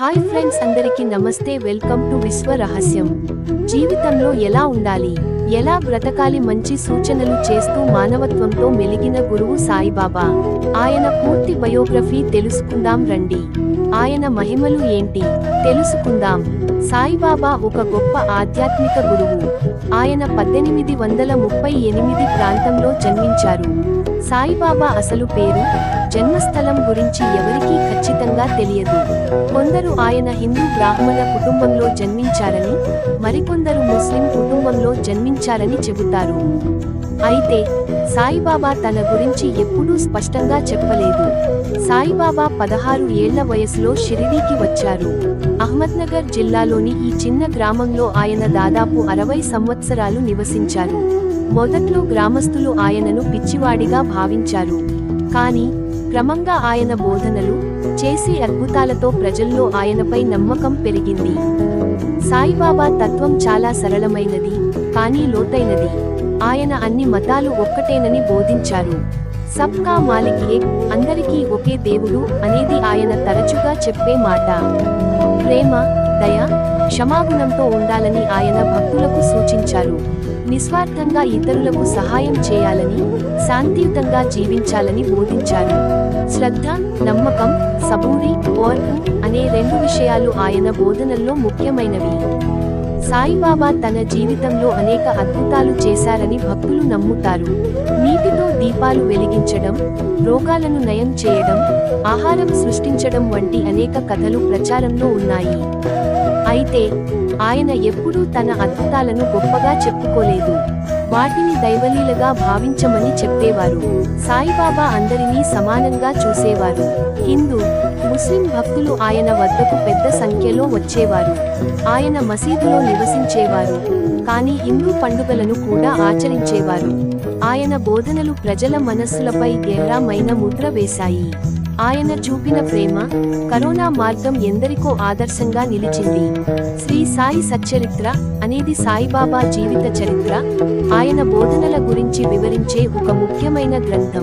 Hi friends అందరికీ నమస్తే welcome to విశ్వ రహస్యం. జీవితంలో ఎలా ఉండాలి? ఎలా బ్రతకాలి? మంచి సూచనలు చేస్తూ మానవత్వంతో మెలిగిన గురువు సాయిబాబా. ఆయన పూర్తి బయోగ్రఫీ తెలుసుకుందాం రండి. ఆయన మహిమలు ఏంటి? తెలుసుకుందాం. సాయిబాబా ఒక గొప్ప ఆధ్యాత్మిక గురువు. ఆయన పద్దెనిమిది వందల ముప్పై ఎనిమిది ప్రాంతంలో జన్మించారు. సాయిబాబా అసలు పేరు? జన్మస్థలం గురించి ఎవరికీ ఖచ్చితంగా తెలియదు. కొందరు ఆయన హిందూ బ్రాహ్మణ కుటుంబంలో జన్మించారని మరికొందరు ముస్లిం కుటుంబంలో జన్మించారని చెబుతారు. అయితే సాయిబాబా తన గురించి ఎప్పుడూ స్పష్టంగా చెప్పలేదు. సాయిబాబా పదహారు ఏళ్ళ వయసులో షిరిడీకి వచ్చారు. అహ్మద్నగర్ జిల్లాలోని ఈ చిన్న గ్రామంలో ఆయన దాదాపు అరవై సంవత్సరాలు నివసించారు. మొదట్లో గ్రామస్తులు ఆయనను పిచ్చివాడిగా భావించారు. కానీ క్రమంగా ఆయన బోధనలు చేసే అద్భుతాలతో ప్రజల్లో ఆయనపై నమ్మకం పెరిగింది. సాయిబాబా తత్వం చాలా సరళమైనది కానీ లోతైనది. ఆయన అన్ని మతాలు ఒక్కటేనని బోధించారు. సబ్కా మాలిక్ ఏక్ అందరికీ ఒకే దేవుడు అనేది ఆయన తరచుగా చెప్పే మాట. ప్రేమ దయ క్షమాగుణంతో ఉండాలని ఆయన భక్తులకు సూచించారు. నిస్వార్థంగా ఇతరులకు సహాయం చేయాలని శాంతియుతంగా జీవించాలని బోధించారు. శ్రద్ధ నమ్మకం సబూరి ఓర్పు అనే రెండు విషయాలు ఆయన బోధనల్లో ముఖ్యమైనవి. సాయిబాబా తన జీవితంలో అనేక అద్భుతాలు చేశారని భక్తులు నమ్ముతారు. నీటితో దీపాలు వెలిగించడం రోగాలను నయం చేయడం ఆహారం సృష్టించడం వంటి అనేక కథలు ప్రచారంలో ఉన్నాయి. అయితే ఆయన ఎప్పుడూ తన అద్భుతాలను గొప్పగా చెప్పుకోలేదు. వాటిని దైవలీలగా భావించమని చెప్పేవారు. సాయిబాబా అందరినీ సమానంగా చూసేవారు. హిందూ ముస్లిం భక్తులు ఆయన వద్దకు పెద్ద సంఖ్యలో వచ్చేవారు. ఆయన మసీదులో నివసించేవారు. కానీ హిందూ పండుగలను కూడా ఆచరించేవారు. ఆయన బోధనలు ప్రజల మనస్సులపై గేరామైన ముద్ర వేశాయి. ఆయన చూపిన ప్రేమ కరోనా మార్గం ఎందరికో ఆదర్శంగా నిలిచింది. శ్రీ సాయి సచ్చరిత్ర అనేది సాయిబాబా జీవిత చరిత్ర ఆయన బోధనల గురించి వివరించే ఒక ముఖ్యమైన గ్రంథం.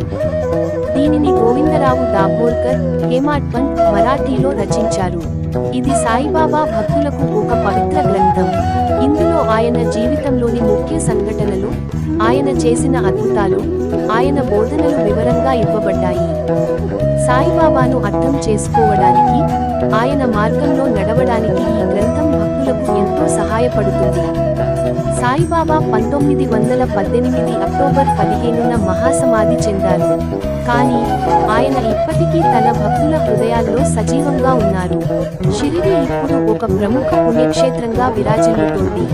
దీనిని గోవిందరావు దాబోల్కర్ హేమాడ్పన్ మరాఠీలో రచించారు. ఇది సాయిబాబా భక్తులకు ఒక పవిత్ర గ్రంథం. ఇందులో ఆయన జీవితంలోని ముఖ్య సంఘటనలు ఆయన చేసిన అద్భుతాలు ఆయన బోధనలు వివరంగా ఇవ్వబడ్డాయి. సాయిబాబాను అర్థం చేసుకోవడానికి ఆయన మార్గంలో నడవడానికి ఈ గ్రంథం భక్తులకు ఎంతో సహాయపడుతుంది. సాయిబాబా పంతొమ్మిది వందల పద్దెనిమిది అక్టోబర్ పదిహేనున మహాసమాధి చెందారు. కానీ ఆయన ఇప్పటికీ తన భక్తుల హృదయాల్లో సజీవంగా ఉన్నారు. షిరిడి ఇప్పుడు ఒక ప్రముఖ పుణ్యక్షేత్రంగా విరాజిల్లుతోంది.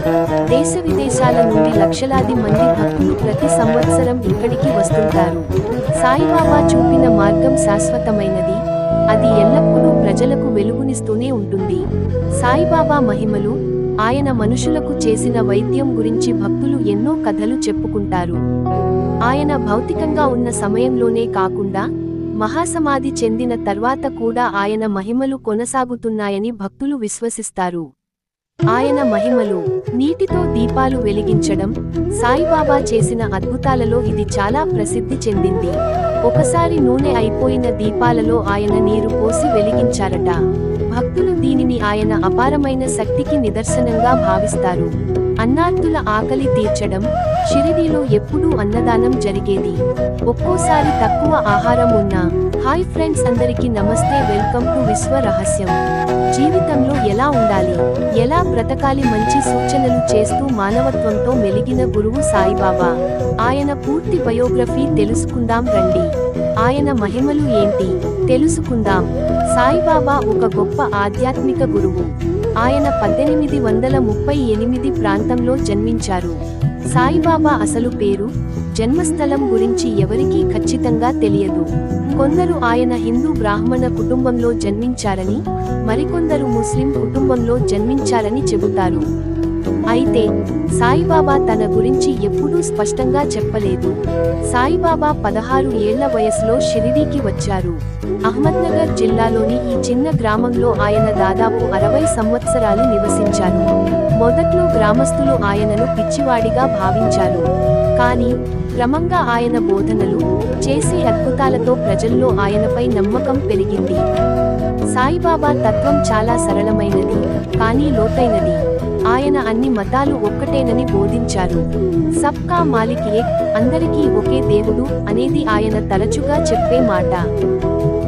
దేశ విదేశాల నుండి లక్షలాది మంది భక్తులు ప్రతి సంవత్సరం ఇక్కడికి వస్తుంటారు. సాయిబాబా చూపిన మార్గం శాశ్వతమైనది. అది ఎల్లప్పుడూ ప్రజలకు వెలుగునిస్తూనే ఉంటుంది. సాయిబాబా మహిమలు ఆయన మనుషులకు చేసిన వైద్యం గురించి భక్తులు ఎన్నో కథలు చెప్పుకుంటారు. ఆయన భౌతికంగా ఉన్న సమయంలోనే కాకుండా మహాసమాధి చెందిన తర్వాత కూడా ఆయన మహిమలు కొనసాగుతున్నాయని భక్తులు విశ్వసిస్తారు. ఆయన మహిమలు నీటితో దీపాలు వెలిగించడం సాయిబాబా చేసిన అద్భుతాలలో ఇది చాలా ప్రసిద్ధి చెందింది. ఒకసారి నూనె అయిపోయిన దీపాలలో ఆయన నీరు పోసి వెలిగించారట. భక్తులు దీనిని ఆయన అపారమైన శక్తికి నిదర్శనంగా భావిస్తారు. అన్నార్థుల ఆకలి తీర్చడం షిరిడీలో ఎప్పుడూ అన్నదానం జరిగేది. ఒక్కోసారి తక్కువ ఆహారం ఉన్నా హాయ్ ఫ్రెండ్స్ అందరికీ నమస్తే వెల్కమ్ టు విశ్వ రహస్యం. జీవితంలో ఎలా ఉండాలి? ఎలా బ్రతకాలి? మంచి సూచనలు చేస్తూ మానవత్వంతో మెలిగిన గురువు సాయిబాబా. ఆయన పూర్తి బయోగ్రఫీ తెలుసుకుందాం రండి. ఆయన మహిమలు ఏంటి? తెలుసుకుందాం. సాయిబాబా ఒక గొప్ప ఆధ్యాత్మిక గురువు. ఆయన పద్దెనిమిది వందల ముప్పై ఎనిమిది ప్రాంతంలో జన్మించారు. సాయిబాబా అసలు పేరు? జన్మస్థలం గురించి ఎవరికీ ఖచ్చితంగా తెలియదు. కొందరు ఆయన హిందూ బ్రాహ్మణ కుటుంబంలో జన్మించారని మరికొందరు ముస్లిం కుటుంబంలో జన్మించారని చెబుతారు. అయితే సాయిబాబా తన గురించి ఎప్పుడూ స్పష్టంగా చెప్పలేదు. సాయిబాబా పదహారు ఏళ్ళ వయసులో షిరిడీకి వచ్చారు. అహ్మద్నగర్ జిల్లాలోని ఈ చిన్న గ్రామంలో ఆయన దాదాపు అరవై సంవత్సరాలు నివసించారు. మొదట్లో గ్రామస్తులు ఆయనను పిచ్చివాడిగా భావించారు. కానీ క్రమంగా ఆయన బోధనలు చేసే అద్భుతాలతో ప్రజల్లో ఆయనపై నమ్మకం పెరిగింది. సాయిబాబా తత్వం చాలా సరళమైనది కానీ లోతైనది. ఆయన అన్ని మతాలు ఒక్కటేనని బోధించారు. సబ్కా మాలిక్ ఏక్ అందరికీ ఒకే దేవుడు అనేది ఆయన తరచుగా చెప్పే మాట.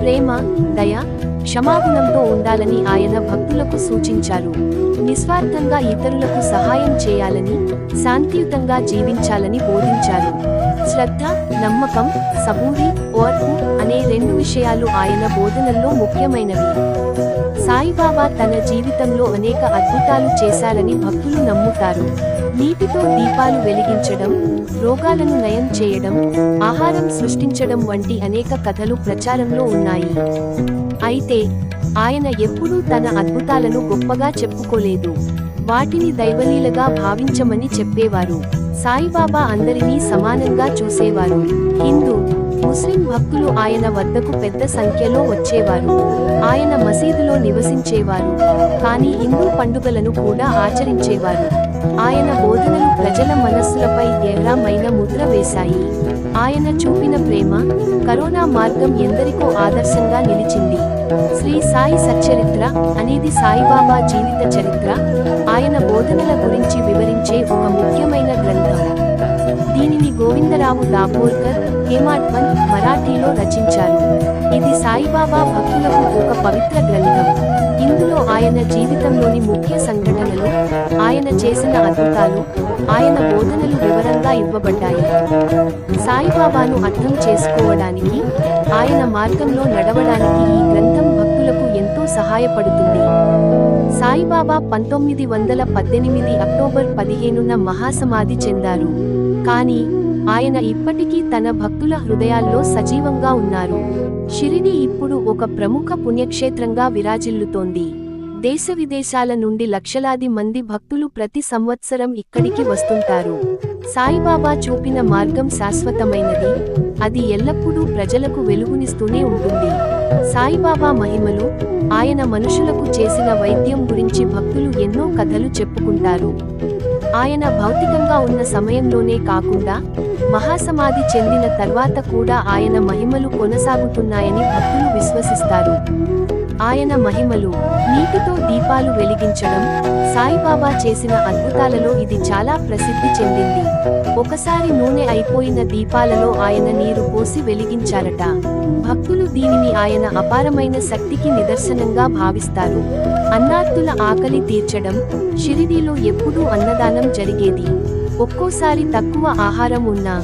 ప్రేమ దయ క్షమాగుణంతో ఉండాలని ఆయన భక్తులకు సూచించారు. నిస్వార్థంగా ఇతరులకు సహాయం చేయాలని శాంతియుతంగా జీవించాలని బోధించారు. శ్రద్ధ నమ్మకం సబూరి ఓర్పు అనే రెండు విషయాలు ఆయన బోధనల్లో ముఖ్యమైనవి. సాయిబాబా తన జీవితంలో అనేక అద్భుతాలు చేశారని భక్తులు నమ్ముతారు. నీటితో దీపాలు వెలిగించడం రోగాలను నయం చేయడం ఆహారం సృష్టించడం వంటి అనేక కథలు ప్రచారంలో ఉన్నాయి. అయితే ఆయన ఎప్పుడూ తన అద్భుతాలను గొప్పగా చెప్పుకోలేదు. వాటిని దైవలీలగా భావించమని చెప్పేవారు. సాయిబాబా అందరినీ సమానంగా చూసేవారు. హిందూ ముస్లిం భక్తులు ఆయన వద్దకు పెద్ద సంఖ్యలో వచ్చేవారు. ఆయన మసీదులో నివసించేవారు. కానీ హిందూ పండుగలను కూడా ఆచరించేవారు. ఆయన బోధనలు ప్రజల మనస్సులపై ఎర్రమైన ముద్ర వేశాయి. ఆయన చూపిన ప్రేమ కరోనా మార్గం ఎందరికో ఆదర్శంగా నిలిచింది. శ్రీ సాయి సచ్చరిత్ర అనేది సాయిబాబా జీవిత చరిత్ర. ఆయన బోధనల గురించి వివరించే ఒక ముఖ్యమైన గ్రంథం. దీనిని గోవిందరావు దాబోల్కర్ హేమాడ్వన్ మరాఠీలో రచించారు. ఇది సాయిబాబా భక్తులకు ఒక పవిత్ర గ్రంథం. ఇందులో ఆయన జీవితంలోని ముఖ్య సంఘటనలు ఆయన చేసిన అద్భుతాలు ఆయన బోధనలు వివరంగా ఇవ్వబడ్డాయి. సాయిబాబాను అర్థం చేసుకోవడానికి ఆయన మార్గంలో నడవడానికి ఈ గ్రంథం భక్తులకు ఎంతో సహాయపడుతుంది. సాయిబాబా పంతొమ్మిది వందల పద్దెనిమిది అక్టోబర్ పదిహేనున మహాసమాధి చెందారు. కానీ ఆయన ఇప్పటికీ తన భక్తుల హృదయాల్లో సజీవంగా ఉన్నారు. షిరిడి ఇప్పుడు ఒక ప్రముఖ పుణ్యక్షేత్రంగా విరాజిల్లుతోంది. దేశ విదేశాల నుండి లక్షలాది మంది భక్తులు ప్రతి సంవత్సరం ఇక్కడికి వస్తుంటారు. సాయిబాబా చూపిన మార్గం శాశ్వతమైనది. అది ఎల్లప్పుడూ ప్రజలకు వెలుగునిస్తూనే ఉంటుంది. సాయిబాబా మహిమలు ఆయన మనుషులకు చేసిన వైద్యం గురించి భక్తులు ఎన్నో కథలు చెప్పుకుంటారు. ఆయన భౌతికంగా ఉన్న సమయంలోనే కాకుండా మహాసమాధి చెందిన తర్వాత కూడా ఆయన మహిమలు కొనసాగుతున్నాయని భక్తులు విశ్వసిస్తారు. ఆయన మహిమలు నీటితో దీపాలు వెలిగించడం సాయిబాబా చేసిన అద్భుతాలలో ఇది చాలా ప్రసిద్ధి చెందింది. ఒకసారి నూనె అయిపోయిన దీపాలలో ఆయన నీరు పోసి వెలిగించారట. భక్తులు దీనిని ఆయన అపారమైన శక్తికి నిదర్శనంగా భావిస్తారు. అన్నార్తుల ఆకలి తీర్చడం షిరిడీలో ఎప్పుడూ అన్నదానం జరిగేది. ఒక్కోసారి తక్కువ ఆహారం ఉన్నా